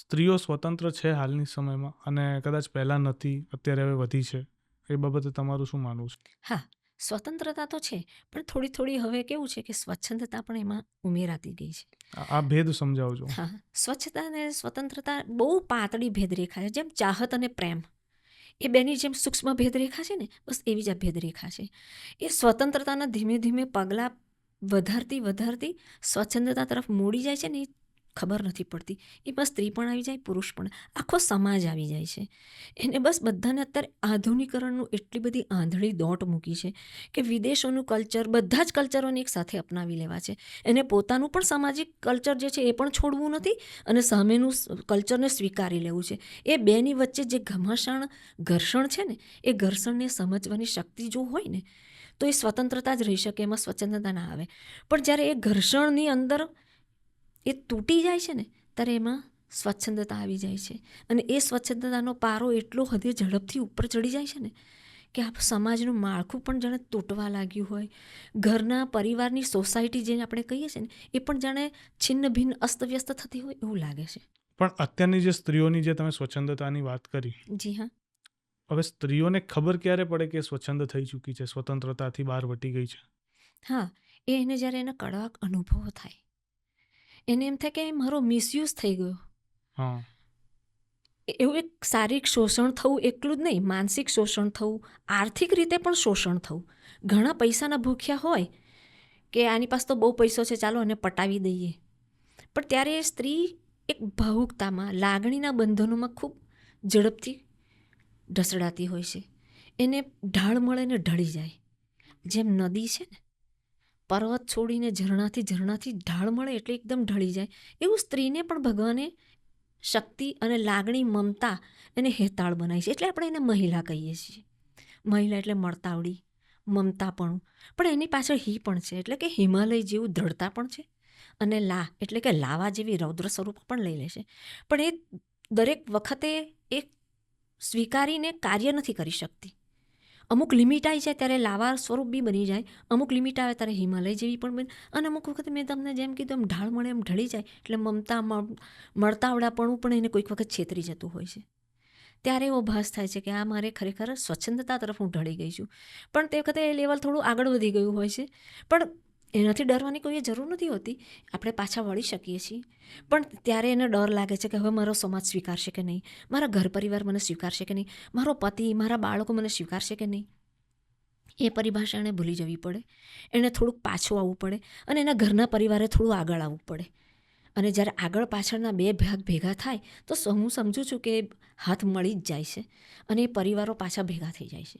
સ્ત્રીઓ સ્વતંત્ર છે હાલની સમયમાં અને કદાચ પહેલાં નથી અત્યારે હવે વધી છે. એ બાબતે તમારું શું માનવું છે? હા સ્વતંત્રતા તો છે પણ થોડી થોડી હવે કેવું છે કે સ્વચ્છંદતા પણ એમાં ઉમેરાતી ગઈ છે. આ- ભેદ સમજાવજો. હા સ્વચ્છતા અને સ્વતંત્રતા બહુ પાતળી ભેદરેખા છે જેમ ચાહત અને પ્રેમ. એ બેની જેમ સૂક્ષ્મ ભેદરેખા છે ને બસ એવી જ આ ભેદરેખા છે. એ સ્વતંત્રતાના ધીમે ધીમે પગલાં વધારતી વધારતી સ્વચ્છંદતા તરફ મોડી જાય છે ને એ ખબર નથી પડતી. એમાં સ્ત્રી પણ આવી જાય, પુરુષ પણ. આખો સમાજ આવી જાય છે. એને બસ બધાને અત્યારે આધુનિકરણનું એટલી બધી આંધળી દોટ મૂકી છે કે વિદેશોનું કલ્ચર બધા જ કલ્ચરોને એક સાથે અપનાવી લેવા છે. એને પોતાનું પણ સામાજિક કલ્ચર જે છે એ પણ છોડવું નથી અને સામેનું કલ્ચરને સ્વીકારી લેવું છે. એ બેની વચ્ચે જે ઘમાસાણ, ઘર્ષણ છે ને, એ ઘર્ષણને સમજવાની શક્તિ જો હોય ને, તો એ સ્વતંત્રતા જ રહી શકે, એમાં સ્વતંત્રતા ના આવે. પણ જ્યારે એ ઘર્ષણની અંદર એ તૂટી જાય છે ને ત્યારે એમાં સ્વચ્છંદતા આવી જાય છે. અને એ સ્વચ્છંદતાનો પારો એટલો હદે ઝડપથી ઉપર ચડી જાય છે ને કે આ સમાજનું માળખું પણ જાણે તૂટવા લાગ્યું હોય. ઘરના પરિવારની સોસાયટી જેને આપણે કહીએ છીએ ને એ પણ જાણે છિન્ન ભિન્ન અસ્તવ્યસ્ત થતી હોય એવું લાગે છે. પણ અત્યારની જે સ્ત્રીઓની જે તમે સ્વચ્છંદતાની વાત કરી જી હા. હવે સ્ત્રીઓને ખબર ક્યારે પડે કે સ્વચ્છંદ થઈ ચૂકી છે સ્વતંત્રતાથી બહાર વટી ગઈ છે? હા એ એને જ્યારે એને કડવાક અનુભવો થાય એને એમ થાય કે મારો મિસયુઝ થઈ ગયો. એવું એક શારીરિક શોષણ થવું એટલું જ નહીં માનસિક શોષણ થવું આર્થિક રીતે પણ શોષણ થવું. ઘણા પૈસાના ભૂખ્યા હોય કે આની પાસે તો બહુ પૈસો છે ચાલો એને પટાવી દઈએ. પણ ત્યારે એ સ્ત્રી એક ભાવુકતામાં લાગણીના બંધનોમાં ખૂબ ઝડપથી ઢસડાતી હોય છે. એને ઢાળ મળે ને ઢળી જાય. જેમ નદી છે ને પર્વત છોડીને ઝરણાથી ઝરણાથી ઢાળ મળે એટલે એકદમ ઢળી જાય. એવું સ્ત્રીને પણ ભગવાને શક્તિ અને લાગણી, મમતા એને હેતાળ બનાવી છે. એટલે આપણે એને મહિલા કહીએ છીએ. મહિલા એટલે મળતાવડી મમતાપણું. પણ એની પાછળ હી પણ છે. એટલે કે હિમાલય જેવું દ્રઢતા પણ છે અને લા, એટલે કે લાવા જેવી રૌદ્ર સ્વરૂપ પણ લઈ લે છે. પણ એ દરેક વખતે એ સ્વીકારીને કાર્ય નથી કરી શકતી. અમુક લિમિટ આવી જાય ત્યારે લાવા સ્વરૂપ બી બની જાય. અમુક લિમિટ આવે ત્યારે હિમાલય જેવી પણ બને. અને અમુક વખત મેં તમને જેમ કીધું એમ ઢાળ મળે એમ ઢળી જાય એટલે મમતા મળતાવડાપણું પણ એને કોઈક વખત છેતરી જતું હોય છે. ત્યારે એવો ભાસ થાય છે કે આ મારે ખરેખર સ્વચ્છંદતા તરફ હું ઢળી ગઈ છું. પણ તે વખતે એ લેવલ થોડું આગળ વધી ગયું હોય છે. પણ એનાથી ડરવાની કોઈ જરૂર નથી હોતી. આપણે પાછા વળી શકીએ છીએ. પણ ત્યારે એને ડર લાગે છે કે હવે મારો સમાજ સ્વીકારશે કે નહીં? મારા ઘર પરિવાર મને સ્વીકારશે કે નહીં? મારો પતિ, મારા બાળકો મને સ્વીકારશે કે નહીં? એ પરિભાષા એણે ભૂલી જવી પડે. એણે થોડુંક પાછું આવવું પડે અને એના ઘરના પરિવારે થોડું આગળ આવવું પડે. અને જ્યારે આગળ પાછળના બે ભાગ ભેગા થાય, તો હું સમજું છું કે હાથ મળી જ જાય છે અને એ પરિવારો પાછા ભેગા થઈ જાય છે.